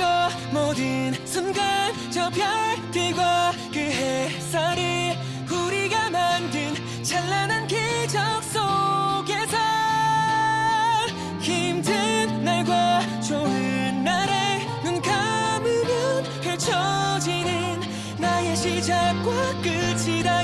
저 모든 순간 저 별들과 그 햇살이 우리가 만든 찬란한 기적 속에서 힘든 날과 좋은 날에 눈 감으면 펼쳐지는 나의 시작과 끝이 다.